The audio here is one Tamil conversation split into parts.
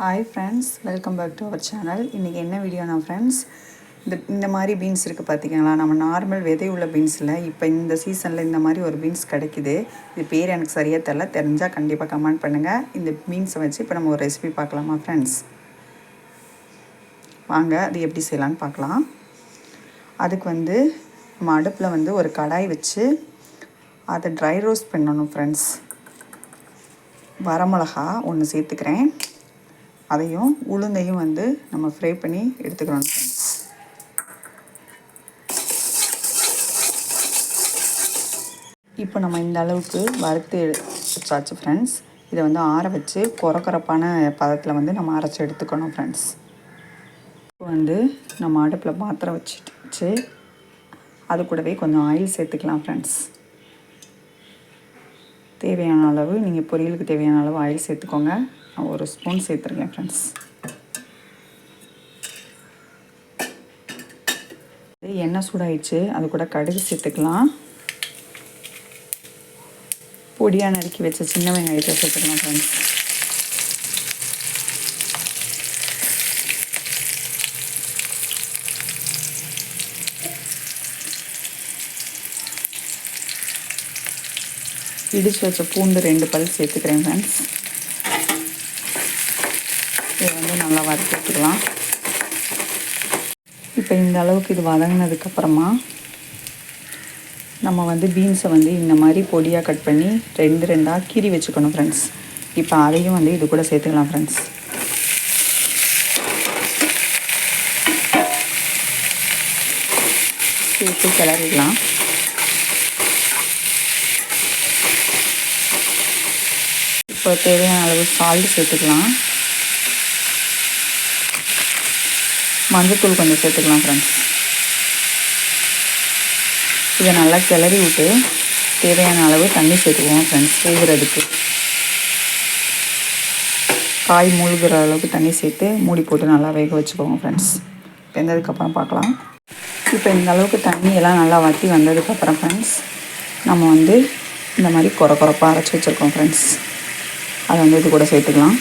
Hi friends welcome back to our channel இன்றைக்கி என்ன வீடியோனா ஃப்ரெண்ட்ஸ் இந்த இந்த மாதிரி பீன்ஸ் இருக்குது பார்த்தீங்களா நம்ம நார்மல் விதை உள்ள பீன்ஸில் இப்போ இந்த சீசனில் இந்த மாதிரி ஒரு பீன்ஸ் கிடைக்குது. இது பேர் எனக்கு சரியாக தெரில தெரிஞ்சால் கண்டிப்பாக கமெண்ட் பண்ணுங்கள் இந்த பீன்ஸை வச்சு இப்போ நம்ம ஒரு ரெசிபி பார்க்கலாமா ஃப்ரெண்ட்ஸ் வாங்க அது எப்படி செய்யலான்னு பார்க்கலாம். அதுக்கு வந்து நம்ம அடுப்பில் வந்து ஒரு கடாய் வச்சு அதை ட்ரை ரோஸ்ட் பண்ணணும் ஃப்ரெண்ட்ஸ் வரமிளகா ஒன்று சேர்த்துக்கிறேன். அதையும் உளுந்தையும் வந்து நம்ம ஃப்ரை பண்ணி எடுத்துக்கிறோம். ஃப்ரெண்ட்ஸ் இப்போ நம்ம இந்த அளவுக்கு வறுத்து வச்சாச்சு ஃப்ரெண்ட்ஸ் இதை வந்து ஆற வச்சு குறக்குறப்பான பதத்தில் வந்து நம்ம அரைச்சி எடுத்துக்கணும் ஃப்ரெண்ட்ஸ் இப்போ வந்து நம்ம அடுப்பில் பாத்திரம் வச்சுட்டு வச்சு அது கூடவே கொஞ்சம் ஆயில் சேர்த்துக்கலாம் ஃப்ரெண்ட்ஸ் தேவையான அளவு நீங்கள் பொரியலுக்கு தேவையான அளவு ஆயில் சேர்த்துக்கோங்க. நான் ஒரு ஸ்பூன் சேர்த்துருக்கேன் ஃப்ரெண்ட்ஸ் எண்ணெய் சூடாயிடுச்சு. அது கூட கடுகு சேர்த்துக்கலாம். பொடியாக நறுக்கி வச்ச சின்ன வெங்காயத்தை சேர்த்துக்கலாம் ஃப்ரெண்ட்ஸ் இடித்து வச்ச பூண்டு ரெண்டு பல் சேர்த்துக்கிறேன் ஃப்ரெண்ட்ஸ் இதை வந்து நல்லா வதக்கி வச்சுக்கலாம் இப்போ இந்த அளவுக்கு இது வதங்கினதுக்கப்புறமா நம்ம வந்து பீன்ஸை வந்து இந்த மாதிரி பொடியாக கட் பண்ணி ரெண்டு ரெண்டாக கீறி வச்சுக்கணும் ஃப்ரெண்ட்ஸ் இப்போ அதையும் வந்து இது கூட சேர்த்துக்கலாம் ஃப்ரெண்ட்ஸ் சேர்த்து கிளறிடலாம். இப்போ தேவையான அளவு சால்ட் சேர்த்துக்கலாம். மஞ்சத்தூள் கொஞ்சம் சேர்த்துக்கலாம் ஃப்ரெண்ட்ஸ் இதை நல்லா கிளறி விட்டு தேவையான அளவு தண்ணி சேர்த்துக்குவோம் ஃப்ரெண்ட்ஸ் செய்கிறதுக்கு காய் மூழ்கிற அளவுக்கு தண்ணி சேர்த்து மூடி போட்டு நல்லா வேக வச்சுக்கோங்க ஃப்ரெண்ட்ஸ் வெந்ததுக்கப்புறம் பார்க்கலாம். இப்போ இந்த அளவுக்கு தண்ணி எல்லாம் நல்லா வற்றி வந்ததுக்கப்புறம் ஃப்ரெண்ட்ஸ் நம்ம வந்து இந்த மாதிரி குறை குறைப்பாக அரைச்சி வச்சுருக்கோம் ஃப்ரெண்ட்ஸ் அதை வந்து இது கூட சேர்த்துக்கலாம்.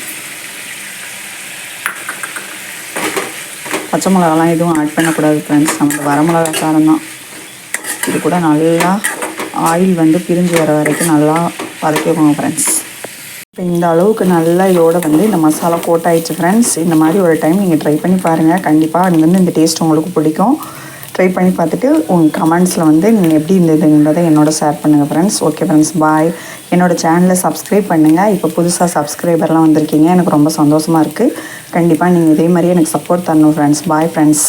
பச்சை மிளகாலாம் எதுவும் ஆட் பண்ணக்கூடாது ஃப்ரெண்ட்ஸ் நமக்கு வரமிளகா காரம் தான். இது கூட நல்லா ஆயில் வந்து பிரிஞ்சு வர வரைக்கும் நல்லா வதக்கிக்கோங்க ஃப்ரெண்ட்ஸ் இப்போ இந்த அளவுக்கு நல்லா இதோட வந்து இந்த மசாலா கோட் ஆயிடுச்சு ஃப்ரெண்ட்ஸ் இந்த மாதிரி ஒரு டைம் நீங்கள் ட்ரை பண்ணி பாருங்கள் கண்டிப்பாக அது வந்து இந்த டேஸ்ட் உங்களுக்கு பிடிக்கும். ட்ரை பண்ணி பார்த்துட்டு உங்கள் கமெண்ட்ஸில் வந்து நீங்கள் எப்படி இருந்ததுன்றதை என்னோட ஷேர் பண்ணுங்கள் ஃப்ரெண்ட்ஸ் ஓகே ஃப்ரெண்ட்ஸ் பாய் என்னோடய சேனலை சப்ஸ்கிரைப் பண்ணுங்கள் இப்போ புதுசாக சப்ஸ்கிரைபர்லாம் வந்திருக்கீங்க. எனக்கு ரொம்ப சந்தோஷமாக இருக்குது கண்டிப்பாக நீங்கள் இதே மாதிரி எனக்கு சப்போர்ட் தரணும் ஃப்ரெண்ட்ஸ் பாய் ஃப்ரெண்ட்ஸ்